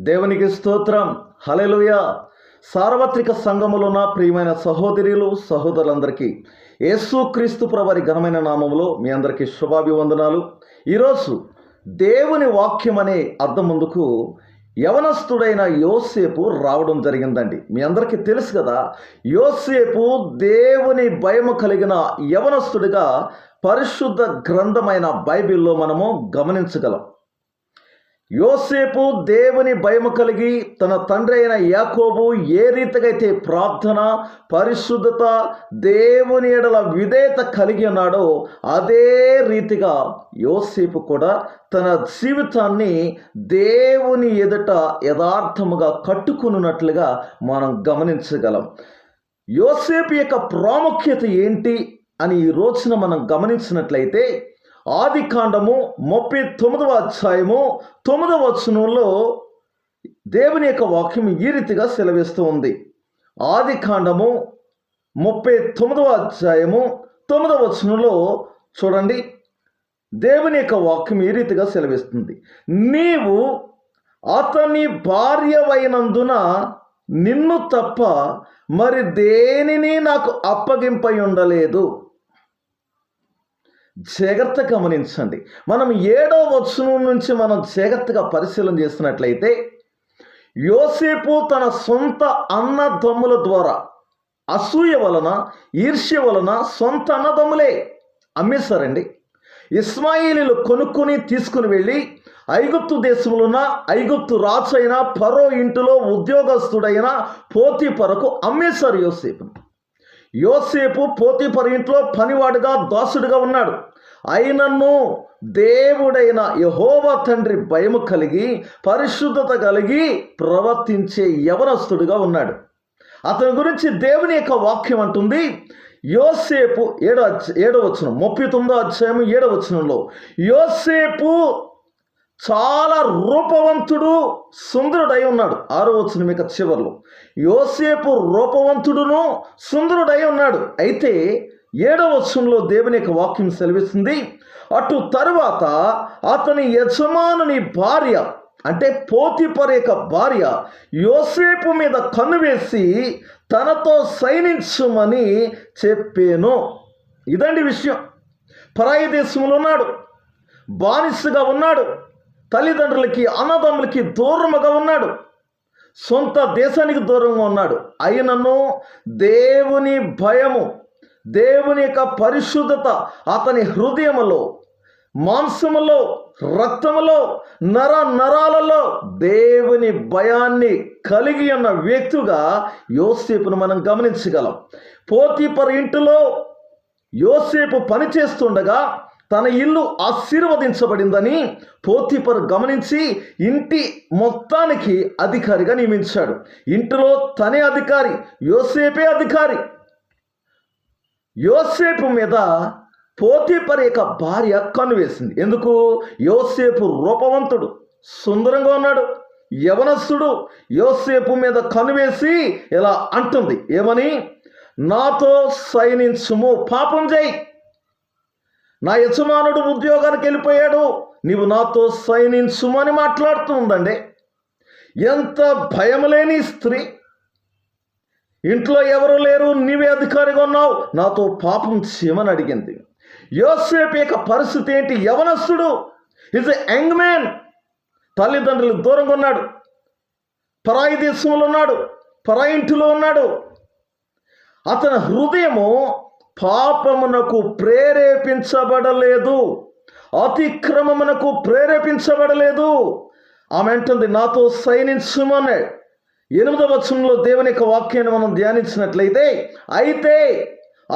దేవునికి స్తోత్రం. హలెలుయ సార్వత్రిక సంఘములున్న ప్రియమైన సహోదరులు సహోదరులందరికీ యేసుక్రీస్తు ప్రవారి ఘనమైన నామంలో మీ అందరికీ శుభాభివందనాలు. ఈరోజు దేవుని వాక్యం అనే అర్థం ముందుకు యవనస్తుడైన యోసేపు రావడం జరిగిందండి. మీ అందరికీ తెలుసు కదా యోసేపు దేవుని భయము కలిగిన యవనస్తుడిగా పరిశుద్ధ గ్రంథమైన బైబిల్లో మనము గమనించగలం. యోసేపు దేవుని భయము కలిగి తన తండ్రి అయిన యాకోబు ఏ రీతిగా అయితే ప్రార్థన పరిశుద్ధత దేవుని ఎడల విధేయత కలిగి ఉన్నాడో అదే రీతిగా యోసేపు కూడా తన జీవితాన్ని దేవుని ఎదుట యథార్థముగా కట్టుకున్నట్లుగా మనం గమనించగలం. యోసేపు యొక్క ప్రాముఖ్యత ఏంటి అని ఈ రోజున మనం గమనించినట్లయితే ఆది కాండము ముప్పై తొమ్మిదవ అధ్యాయము తొమ్మిదవ వచనంలో దేవుని యొక్క వాక్యం ఈ రీతిగా సెలవిస్తూ ఉంది. ఆది కాండము ముప్పై తొమ్మిదవ అధ్యాయము తొమ్మిదవ వచనంలో చూడండి. దేవుని యొక్క వాక్యం ఈ రీతిగా సెలవిస్తుంది. నీవు అతని భార్యవైనందున నిన్ను తప్ప మరి దేనిని నాకు అప్పగింపై ఉండలేదు జాగ్రత్త గమనించండి. మనం ఏడో వచనం నుంచి మనం జాగ్రత్తగా పరిశీలన చేసినట్లయితే యోసేపు తన సొంత అన్నదమ్ముల ద్వారా అసూయ వలన ఈర్ష్య వలన సొంత అన్నదమ్ములే అమ్మేశారండి. ఇస్మాయిలీలు కొనుక్కొని తీసుకుని వెళ్ళి ఐగుప్తు దేశంలోన ఐగుప్తు రాజు అయిన పరో ఇంటిలో ఉద్యోగస్తుడైన పోతీపరకు అమ్మేశారు యోసేపును. యోసేపు పోతీపర్ ఇంట్లో పనివాడుగా దాసుడుగా ఉన్నాడు. అయినను దేవుడైన యహోవ తండ్రి భయము కలిగి పరిశుద్ధత కలిగి ప్రవర్తించే యవనస్తుడిగా ఉన్నాడు. అతని గురించి దేవుని యొక్క వాక్యం అంటుంది యోసేపు ఏడో ఏడో వచనం ముప్పై తొమ్మిదో అధ్యాయం ఏడో వచనంలో యోసేపు చాలా రూపవంతుడు సుందరుడై ఉన్నాడు. ఆరో వచ్చిన మీకు చివరిలో. యోసేపు రూపవంతుడును సుందరుడై ఉన్నాడు. అయితే ఏడవ వచనంలో దేవుని యొక్క వాక్యం సెలవిస్తుంది. అటు తరువాత అతని యజమానుని భార్య అంటే పోతిపర్ యొక్క భార్య యోసేపు మీద కన్నువేసి తనతో సైనించమని చెప్పాను. ఇదండి విషయం. పరాయి దేశంలో ఉన్నాడు. బానిసగా ఉన్నాడు. తల్లిదండ్రులకి అన్నదమ్ములకి దూరముగా ఉన్నాడు. సొంత దేశానికి దూరంగా ఉన్నాడు. అయినను దేవుని భయము దేవుని యొక్క పరిశుద్ధత అతని హృదయములో మాంసములో రక్తములో నర నరాలలో దేవుని భయాన్ని కలిగి ఉన్న వ్యక్తిగా యోసేపును మనం గమనించగలం. పోతీపర్ ఇంటిలో యోసేపు పనిచేస్తుండగా తన ఇల్లు ఆశీర్వదించబడిందని పోతిపర్ గమనించి ఇంటి మొత్తానికి అధికారిగా నియమించాడు. ఇంటిలో తనే అధికారి యోసేపే అధికారి. యోసేపు మీద పోతిపర్ యొక్క భార్య కన్నువేసింది ఎందుకు? యోసేపు రూపవంతుడు సుందరంగా ఉన్నాడు యవనస్సుడు యోసేపు మీద కనువేసి ఇలా అంటుంది. ఏమని? నాతో సైనించుము పాపం చేయి. నా యజమానుడు ఉద్యోగానికి వెళ్ళిపోయాడు. నీవు నాతో సైనించుమని మాట్లాడుతూ ఉందండి ఎంత భయం లేని స్త్రీ. ఇంట్లో ఎవరు లేరు నీవే అధికారిగా ఉన్నావు. నాతో పాపం చేయమని అడిగింది. యోసేపు యొక్క పరిస్థితి ఏంటి? యవనస్తుడు. ఇస్ ఎ యంగ్ మ్యాన్ తల్లిదండ్రులకు దూరంగా ఉన్నాడు. పరాయి దేశంలో ఉన్నాడు. పరాయి ఇంటిలో ఉన్నాడు. అతని హృదయము పాపమునకు ప్రేరేపించబడలేదు. అతిక్రమమునకు ప్రేరేపించబడలేదు. ఆమె అంటుంది నాతో సైనించుమనే ఎనిమిదవ వచనంలో దేవుని యొక్క వాక్యాన్ని మనం ధ్యానించినట్లయితే అయితే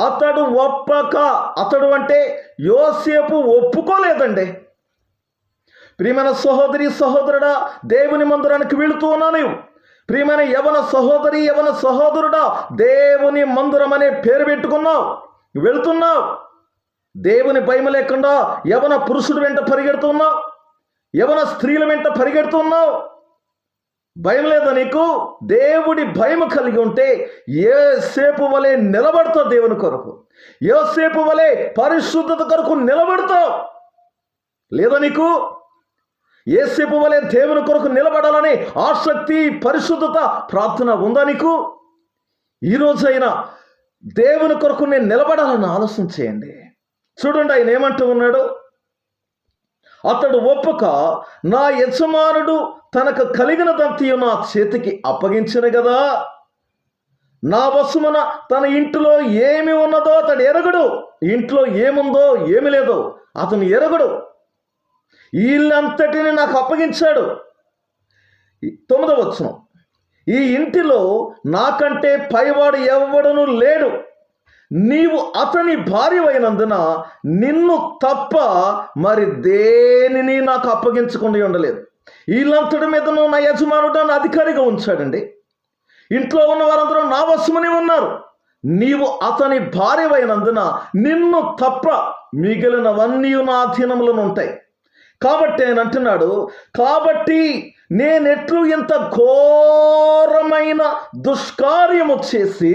అతడు ఒప్పక అతడు అంటే యోసేపు ఒప్పుకోలేదండి. ప్రియమైన సహోదరి సహోదరుడా దేవుని మందిరానికి వెళుతూ ఉన్నాను. ప్రియమైన యవన సహోదరి యవన సహోదరుడా దేవుని మందిరం అనే పేరు పెట్టుకున్నావు. వెళుతున్నావు. దేవుని భయం లేకుండా యవన పురుషుడు వెంట పరిగెడుతున్నావు. యవన స్త్రీల వెంట పరిగెడుతున్నావు. భయం లేదా నీకు? దేవుడి భయం కలిగి ఉంటే ఏ సేపు వలె నిలబడతావు దేవుని కొరకు. ఏ సేపు వలె పరిశుద్ధత కొరకు నిలబడతావు. లేదా నీకు? ఏసేపు వలె దేవుని కొరకు నిలబడాలని ఆసక్తి పరిశుద్ధత ప్రార్థన ఉందా నీకు? ఈరోజైనా దేవుని కొరకు నేను నిలబడాలని ఆలోచన చేయండి. చూడండి ఆయన ఏమంటూ ఉన్నాడు? అతడు ఒప్పుక నా యజమానుడు తనకు కలిగినదంతయు నా చేతికి అప్పగించిన కదా నా వసుమన తన ఇంటిలో ఏమి ఉన్నదో అతడు ఎరగడు. ఇంట్లో ఏముందో ఏమి లేదో అతను ఎరగడు. వీళ్ళంతటిని నాకు అప్పగించాడు. తొమ్మిదవ వచనం. ఈ ఇంటిలో నాకంటే పైవాడు ఎవడను లేడు. నీవు అతని భార్యవైనందున నిన్ను తప్ప మరి దేనిని నాకు అప్పగించకుండా ఉండలేదు. వీళ్ళంతటి మీద నా యజమానుడు నన్ను అధికారిగా ఉంచాడండి. ఇంట్లో ఉన్న వారందరూ నా వశమని ఉన్నారు. నీవు అతని భార్యవైనందున నిన్ను తప్ప మిగిలినవన్నీ నా అధీనంలోనే ఉంటాయి కాబట్టి ఆయన అంటున్నాడు కాబట్టి నేనెట్లు ఇంత ఘోరమైన దుష్కార్యము చేసి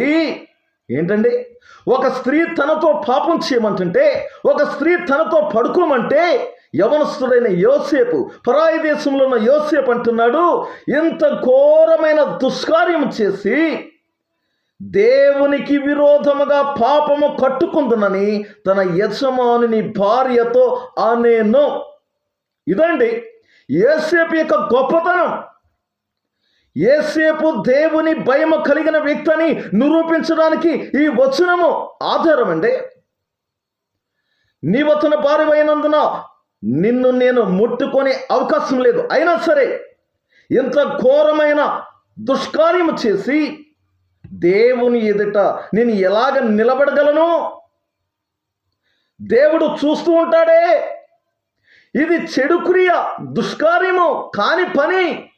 ఏంటండి? ఒక స్త్రీ తనతో పాపం చేయమంటుంటే ఒక స్త్రీ తనతో పడుకోమంటే యవనస్తుడైన యోసేపు పరాయి దేశంలో ఉన్న యోసేపు అంటున్నాడు ఇంత ఘోరమైన దుష్కార్యం చేసి దేవునికి విరోధముగా పాపము కట్టుకుందునని తన యజమానుని భార్యతో అనేను. ఇదండి ఏసేపు యొక్క గొప్పతనం. ఏసేపు దేవుని భయము కలిగిన వ్యక్తిని నిరూపించడానికి ఈ వచనము ఆధారం అండి నీవతన భార్యమైనందున నిన్ను నేను ముట్టుకునే అవకాశం లేదు. అయినా సరే ఇంత ఘోరమైన దుష్కార్యము చేసి దేవుని ఎదుట నేను ఎలాగ నిలబడగలను? దేవుడు చూస్తూ ఉంటాడే. ఇది చెడు క్రియ దుష్కార్యము కాని పని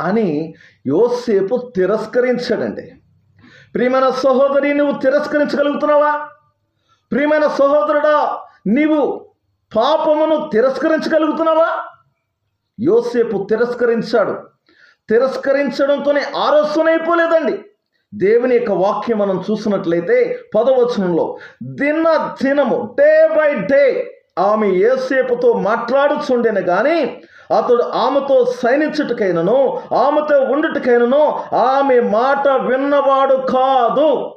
అని యోసేపు తిరస్కరించాడండి. ప్రియమైన సహోదరి నువ్వు తిరస్కరించగలుగుతున్నావా? ప్రియమైన సహోదరుడా నీవు పాపమును తిరస్కరించగలుగుతున్నావా? యోసేపు తిరస్కరించాడు. తిరస్కరించడంతోనే ఆరోసనైపోలేదండి దేవుని యొక్క వాక్యం మనం చూసినట్లయితే పదవచనంలో దిన దినము డే బై డే ఆమె ఏసేపుతో మాట్లాడుచుండెను కానీ అతడు ఆమెతో సైనించుటకైనను ఆమెతో ఉండుటకైనను ఆమె మాట విన్నవాడు కాదు.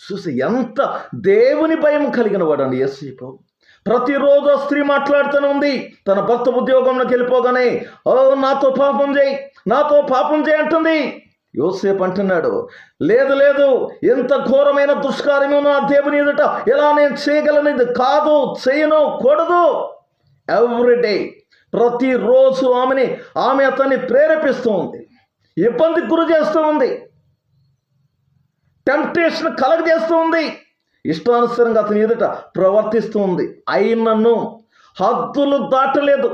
చూసి ఎంత దేవుని భయం కలిగిన వాడండి యేసేపు. ప్రతిరోజు స్త్రీ మాట్లాడుతూనే ఉంది. తన భర్త ఉద్యోగంలోకి వెళ్ళిపోగానే ఓ నాతో పాపం చేయి నాతో పాపం చేయి అంటుంది. యోసేపు అంటున్నాడు లేదు లేదు ఎంత ఘోరమైన దుష్కార్యము నా దేవుని ఎదుట ఎలా నేను చేయగలను ఇది కాదు చేయను కూడదు. ఎవ్రీడే ప్రతిరోజు ఆమెని ఆమె అతన్ని ప్రేరేపిస్తూ ఉంది ఇబ్బందికి గురి చేస్తూ ఉంది టెంప్టేషన్ కలగజేస్తూ ఉంది ఇష్టానుసారంగా అతని ఎదుట ప్రవర్తిస్తూ ఉంది. అయినను హద్దులు దాటలేదు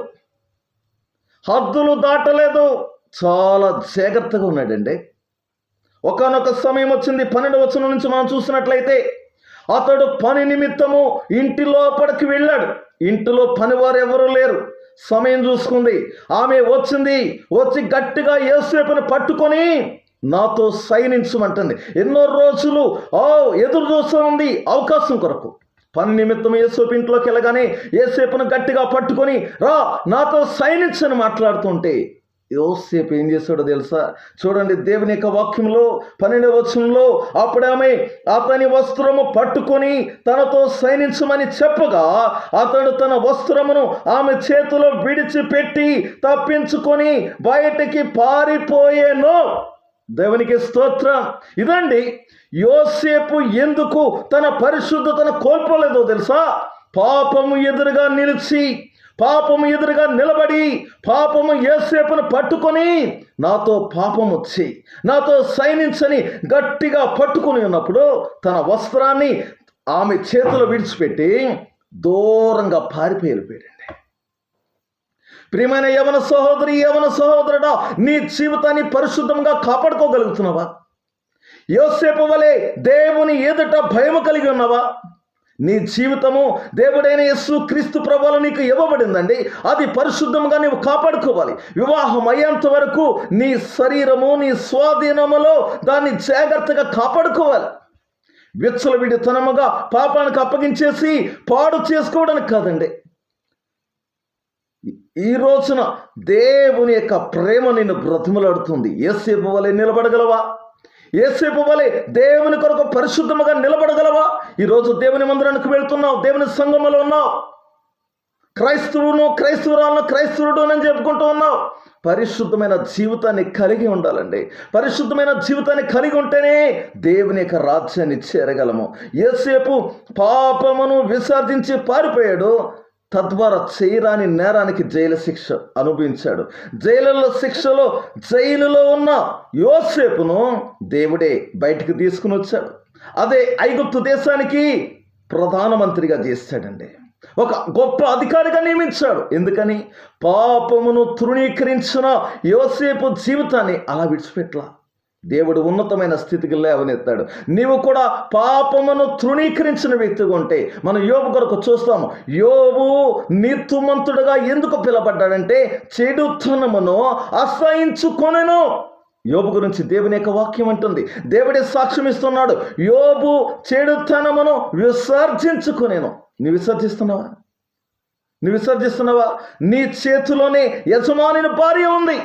హద్దులు దాటలేదు. చాలా జాగ్రత్తగా ఉన్నాడండి. ఒకనొక సమయం వచ్చింది పన్నెండు వచ్చిన నుంచి మనం చూసినట్లయితే అతడు పని నిమిత్తము ఇంటి లోపలికి వెళ్ళాడు. ఇంటిలో పనివారు ఎవరూ లేరు. సమయం చూసుకుంది. ఆమె వచ్చింది వచ్చి గట్టిగా ఏసేపును పట్టుకొని నాతో సైనించమంటుంది ఎన్నో రోజులు ఓ ఎదురు చూస్తూ ఉంది అవకాశం కొరకు. పని నిమిత్తం ఏసేపు ఇంట్లోకి వెళ్ళగానే ఏసేపును గట్టిగా పట్టుకొని రా నాతో సైనించని మాట్లాడుతుంటే యోసేపు ఏం చేశాడో తెలుసా? చూడండి దేవుని యొక్క వాక్యంలో పన్నెండవ వచనంలో అప్పుడు ఆమె అతని వస్త్రము పట్టుకొని తనతో సైనించమని చెప్పగా అతడు తన వస్త్రమును ఆమె చేతిలో విడిచిపెట్టి తప్పించుకొని బయటికి పారిపోయేను. దేవునికి స్తోత్రం. ఇదండి యోసేపు ఎందుకు తన పరిశుద్ధతను కోల్పోలేదో తెలుసా? పాపము ఎదురుగా నిలిచి పాపము ఎదురుగా నిలబడి పాపము ఏసేపును పట్టుకొని నాతో పాపం వచ్చి నాతో సైనించని గట్టిగా పట్టుకొని ఉన్నప్పుడు తన వస్త్రాన్ని ఆమె చేతిలో విడిచిపెట్టి దూరంగా పారిపోయి వెళ్ళిపోయాడండి. ప్రియమైన యవన సహోదరి యవన సహోదరుడా నీ జీవితాన్ని పరిశుద్ధంగా కాపాడుకోగలుగుతున్నావా? యోసేపు వలె దేవుని ఎదుట భయము కలిగి ఉన్నావా? నీ జీవితము దేవుడైన యేసు క్రీస్తు ప్రభువులు నీకు ఇవ్వబడిందండి. అది పరిశుద్ధంగా నీవు కాపాడుకోవాలి. వివాహం అయ్యేంత వరకు నీ శరీరము నీ స్వాధీనములో దాన్ని జాగ్రత్తగా కాపాడుకోవాలి. విచ్చలవిడితనముగా పాపానికి అప్పగించేసి పాడు చేసుకోవడానికి కాదండి. ఈ రోజున దేవుని యొక్క ప్రేమ నిన్ను బ్రతిమలాడుతుంది. ఎస్ ఇవ్వాలి నిలబడగలవా? ఏసేపు వలె దేవుని కొరకు పరిశుద్ధముగా నిలబడగలవా? ఈరోజు దేవుని మందిరానికి వెళ్తున్నావు దేవుని సంఘములో ఉన్నావు. క్రైస్తవును క్రైస్తవురాలను క్రైస్తవుడు అని చెప్పుకుంటూ ఉన్నావు. పరిశుద్ధమైన జీవితాన్ని కలిగి ఉండాలండి. పరిశుద్ధమైన జీవితాన్ని కలిగి ఉంటేనే దేవుని యొక్క రాజ్యాన్ని చేరగలము. ఏసేపు పాపమును విసర్జించి పారిపోయాడు. తద్వారా చేయరాని నేరానికి జైలు శిక్ష అనుభవించాడు. జైలులో శిక్షలో జైలులో ఉన్న యోసేపును దేవుడే బయటికి తీసుకుని వచ్చాడు. అదే ఐగుప్తు దేశానికి ప్రధానమంత్రిగా చేశాడండి ఒక గొప్ప అధికారిగా నియమించాడు. ఎందుకని? పాపమును తృణీకరించిన యోసేపు జీవితాన్ని అలా విడిచిపెట్టలా? దేవుడు ఉన్నతమైన స్థితికి లేవనెత్తాడు నీవు కూడా పాపమును తృణీకరించిన వ్యక్తిగా ఉంటే మనం యోబు కొరకు చూస్తాము. యోబు నీతుమంతుడుగా ఎందుకు పిలబడ్డాడంటే చెడుతనమును అసహించుకొనెను. యోబు గురించి దేవుని యొక్క వాక్యం అంటుంది. దేవుడే సాక్ష్యం ఇస్తున్నాడు. యోబు చెడుతనమును విసర్జించుకునేను. నీ విసర్జిస్తున్నావా? నీ విసర్జిస్తున్నావా? నీ చేతిలోనే యజమానిని భార్య ఉంది.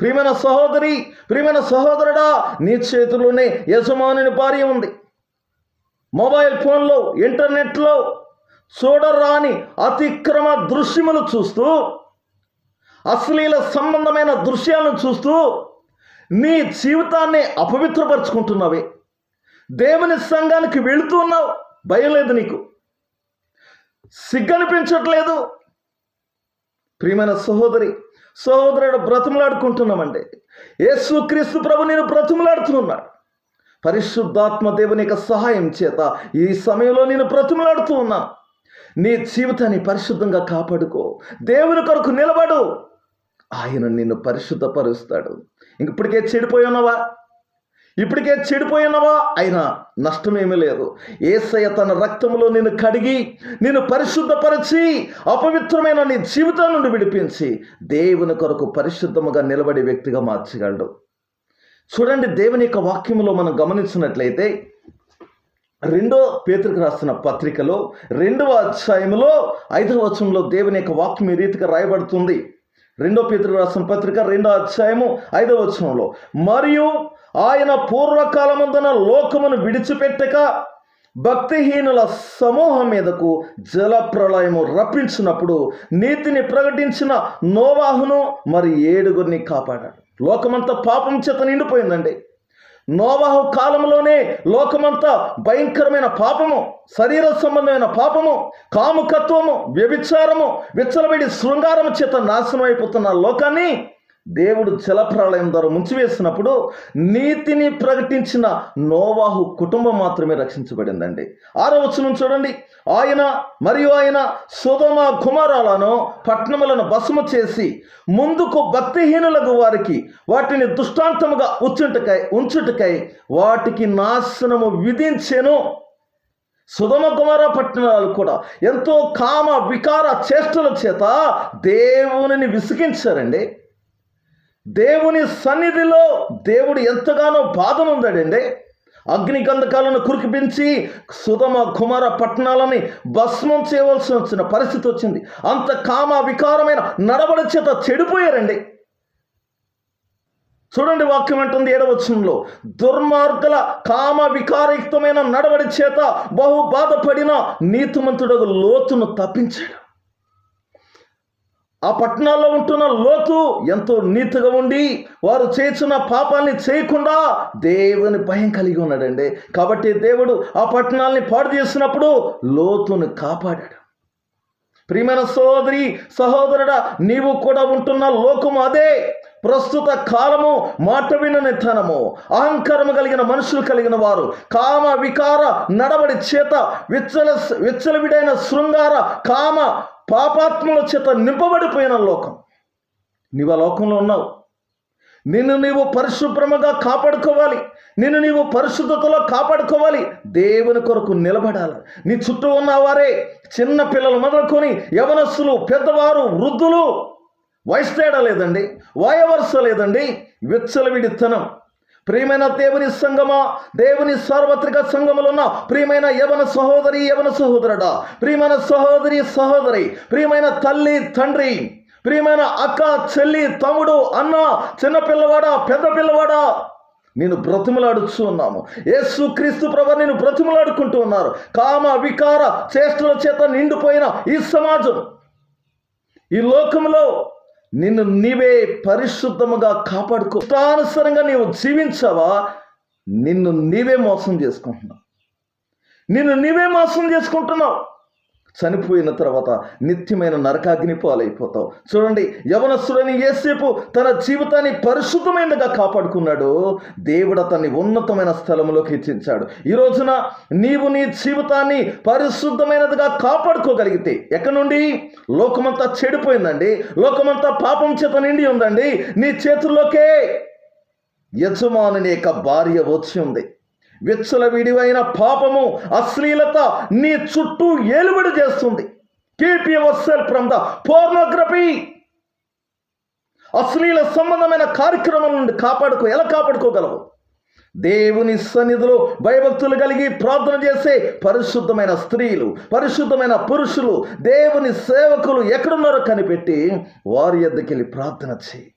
ప్రియమైన సహోదరి ప్రియమైన సహోదరుడా నీ చేతిలోనే యజమానిని భార్య ఉంది. మొబైల్ ఫోన్లో ఇంటర్నెట్లో చూడరాని అతిక్రమ దృశ్యములు చూస్తూ అశ్లీల సంబంధమైన దృశ్యాలను చూస్తూ నీ జీవితాన్ని అపవిత్రపరుచుకుంటున్నావే. దేవుని సంఘానికి వెళుతూ ఉన్నావు. భయం లేదు నీకు. సిగ్గనిపించట్లేదు. ప్రియమైన సహోదరి సహోదరుడు బ్రతుములాడుకుంటున్నామండి. యేసుక్రీస్తు ప్రభు నేను బ్రతుములాడుతున్నాడు పరిశుద్ధాత్మ దేవుని యొక్క సహాయం చేత ఈ సమయంలో నేను బ్రతుములాడుతూ ఉన్నాను. నీ జీవితాన్ని పరిశుద్ధంగా కాపాడుకో. దేవుని కొరకు నిలబడు. ఆయన నిన్ను పరిశుద్ధపరుస్తాడు. ఇంక ఇప్పటికే చెడిపోయి ఉన్నావా? ఇప్పటికే చెడిపోయినవా? అయినా నష్టమేమీ లేదు. ఏసయ్య తన రక్తంలో నిన్ను కడిగి నిన్ను పరిశుద్ధపరిచి అపవిత్రమైన నీ జీవితం నుండి విడిపించి దేవుని కొరకు పరిశుద్ధముగా నిలబడే వ్యక్తిగా మార్చగలడు. చూడండి దేవుని యొక్క వాక్యంలో మనం గమనించినట్లయితే రెండో పేతురికి రాసిన పత్రికలో రెండవ అధ్యాయంలో ఐదవ వచనంలో దేవుని యొక్క వాక్యం ఈ రీతిగా రాయబడుతుంది. రెండో పేతురికి రాసిన పత్రిక రెండో అధ్యాయము ఐదవ వచనంలో మరియు ఆయన పూర్వకాలమందున లోకమును విడిచిపెట్టక భక్తిహీనుల సమూహం మీదకు జల ప్రళయము రప్పించినప్పుడు నీతిని ప్రకటించిన నోవాహును మరి ఏడుగురిని కాపాడాడు. లోకమంతా పాపం చేత నిండిపోయిందండి. నోవాహు కాలంలోనే లోకమంతా భయంకరమైన పాపము శరీర సంబంధమైన పాపము కాముకత్వము వ్యభిచారము విచ్చలవిడి శృంగారము చేత నాశనం అయిపోతున్న లోకాన్ని దేవుడు జలప్రళయం ద్వారా ముంచివేసినప్పుడు నీతిని ప్రకటించిన నోవాహు కుటుంబం మాత్రమే రక్షించబడిందండి. ఆరో వచనం చూడండి. ఆయన మరియు ఆయన సుధమ కుమారాలను పట్టణములను భస్మ చేసి ముందుకు భక్తిహీనులకు వారికి వాటిని దుష్టాంతముగా ఉంచుటకై ఉంచుటకై వాటికి నాశనము విధించెను. సుధమ కుమార పట్టణాలు కూడా ఎంతో కామ వికార చేష్టల చేత దేవునిని విసిగించారండి. దేవుని సన్నిధిలో దేవుడు ఎంతగానో బాధనుందాడండి అగ్ని గంధకాలను కురికిపించి సుధమ కుమార పట్టణాలని భస్మం చేయవలసి వచ్చిన పరిస్థితి వచ్చింది. అంత కామ వికారమైన నడవడి చేత చెడిపోయారండి. చూడండి వాక్యం అంటుంది ఏడవచనంలో దుర్మార్గుల కామ వికారయుక్తమైన నడవడి చేత బహు బాధపడిన నీతిమంతుడు లోతును తప్పించాడు. ఆ పట్టణాల్లో ఉంటున్న లోతు ఎంతో నీతిగా ఉండి వారు చేసిన పాపాన్ని చేయకుండా దేవుని భయం కలిగి ఉన్నాడండి. కాబట్టి దేవుడు ఆ పట్టణాలని పాడు చేసినప్పుడు లోతును కాపాడాడు. ప్రియమైన సోదరి సహోదరుడా నీవు కూడా ఉంటున్న లోకము అదే. ప్రస్తుత కాలము మాట విననితనము అహంకారము కలిగిన మనుషులు కలిగిన వారు. కామ వికార నడవడి చేత విచ్చల విచ్చలవిడైన శృంగార కామ పాపాత్మల చేత నింపబడిపోయిన లోకం. నీవు ఆ లోకంలో ఉన్నావు. నిన్ను నీవు పరిశుభ్రమగా కాపాడుకోవాలి. నిన్ను నీవు పరిశుద్ధతలో కాపాడుకోవాలి. దేవుని కొరకు నిలబడాలి. నీ చుట్టూ ఉన్నవారే చిన్న పిల్లలు మొదలుకొని యవనస్సులు పెద్దవారు వృద్ధులు వయసు తేడా లేదండి వాయవరుస లేదండి విచ్చలవిడితనం. ప్రియమైన దేవుని సంగమా దేవుని సార్వత్రిక సంఘములో ఉన్న ప్రియమైన యవన సహోదరి యవన సహోదరుడా ప్రియమైన సహోదరి సహోదరి ప్రియమైన తల్లి తండ్రి ప్రియమైన అక్క చెల్లి తమ్ముడు అన్న చిన్న పిల్లవాడా పెద్ద పిల్లవాడా నేను బ్రతిమలాడుచు ఉన్నాము. యేసు క్రీస్తు ప్రభు నేను బ్రతిమలాడుకుంటూ ఉన్నారు. కామ వికార చేష్టల చేత నిండిపోయిన ఈ సమాజం ఈ లోకంలో నిన్ను నీవే పరిశుద్ధముగా కాపాడుకో. ఇష్టానుసరంగా నీవు జీవించావా? నిన్ను నీవే మోసం చేసుకుంటున్నావు. నిన్ను నీవే మోసం చేసుకుంటున్నావు. చనిపోయిన తర్వాత నిత్యమైన నరకాగ్ని పాలైపోతావు. చూడండి యవనస్తుడని ఏసేపు తన జీవితాన్ని పరిశుద్ధమైనగా కాపాడుకున్నాడు. దేవుడు అతన్ని ఉన్నతమైన స్థలంలోకి హెచ్చించాడు ఈ రోజున నీవు నీ జీవితాన్ని పరిశుద్ధమైనదిగా కాపాడుకోగలిగితే ఎక్కడి నుండి? లోకమంతా చెడిపోయిందండి. లోకమంతా పాపం చేత నిండి ఉందండి. నీ చేతుల్లోకే యజమానుని యొక్క భార్య వచ్చి ఉంది. విచ్చల విడివైన పాపము అశ్లీలత నీ చుట్టూ ఏలుబడి చేస్తుంది. Keep yourself from the pornography. అశ్లీల సంబంధమైన కార్యక్రమం నుండి కాపాడుకో ఎలా కాపాడుకోగలవు? దేవుని సన్నిధిలో భయభక్తులు కలిగి ప్రార్థన చేసే పరిశుద్ధమైన స్త్రీలు పరిశుద్ధమైన పురుషులు దేవుని సేవకులు ఎక్కడున్నారో కనిపెట్టి వారి ఎద్దకెళ్ళి ప్రార్థన చేయి.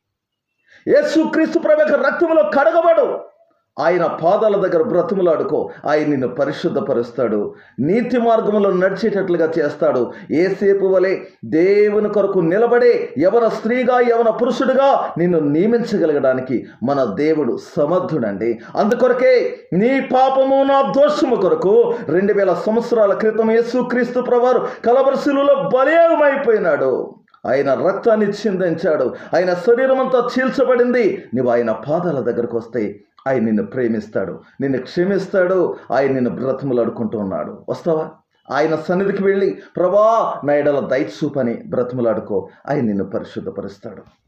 యేసుక్రీస్తు ప్రభు యొక్క రక్తములో కడగబడు. ఆయన పాదాల దగ్గర బ్రతుములాడుకో. ఆయన నిన్ను పరిశుద్ధపరుస్తాడు. నీతి మార్గంలో నడిచేటట్లుగా చేస్తాడు. ఏసేపు వలె దేవుని కొరకు నిలబడే ఎవన స్త్రీగా ఎవన పురుషుడుగా నిన్ను నియమించగలగడానికి మన దేవుడు సమర్థుడండి. అందుకొరకే నీ పాపము నా దోషము కొరకు రెండు వేల సంవత్సరాల క్రితం యేసుక్రీస్తు ప్రవారు కలవరశిలులో బలీయమైపోయినాడు ఆయన రక్తాన్ని చిందించాడు. ఆయన శరీరం అంతా చీల్చబడింది. నువ్వు ఆయన పాదాల దగ్గరకు వస్తే ఆయన నిన్ను ప్రేమిస్తాడు. నిన్ను క్షమిస్తాడు. ఆయన నిన్ను బ్రతిమలాడుకుంటూ ఉన్నాడు. వస్తావా? ఆయన సన్నిధికి వెళ్ళి ప్రభా నా ఎడల దయచూపని బ్రతిమలాడుకో. ఆయన నిన్ను పరిశుద్ధపరుస్తాడు.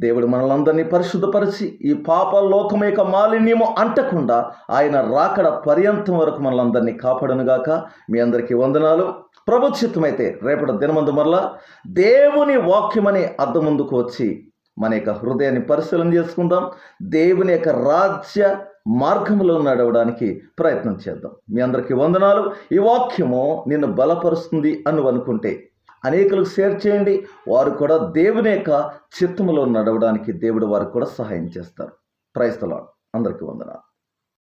దేవుడు మనలందరినీ పరిశుద్ధపరిచి ఈ పాప లోకం యొక్క మాలిన్యము అంటకుండా ఆయన రాకడ పర్యంతం వరకు మనలందరినీ కాపాడనుగాక. మీ అందరికీ వందనాలు. ప్రభుత్వమైతే రేపటి దినమందు మరలా దేవుని వాక్యమని అద్దం ముందుకు వచ్చి మన యొక్క హృదయాన్ని పరిశీలన చేసుకుందాం. దేవుని యొక్క రాజ్య మార్గంలో నడవడానికి ప్రయత్నం చేద్దాం. మీ అందరికీ వందనాలు. ఈ వాక్యము నిన్ను బలపరుస్తుంది అని అనుకుంటే అనేకులకు షేర్ చేయండి. వారు కూడా దేవుని యొక్క చిత్తములో నడవడానికి దేవుడు వారికి కూడా సహాయం చేస్తారు. ప్రైస్తలాడు అందరికీ వందనాలు.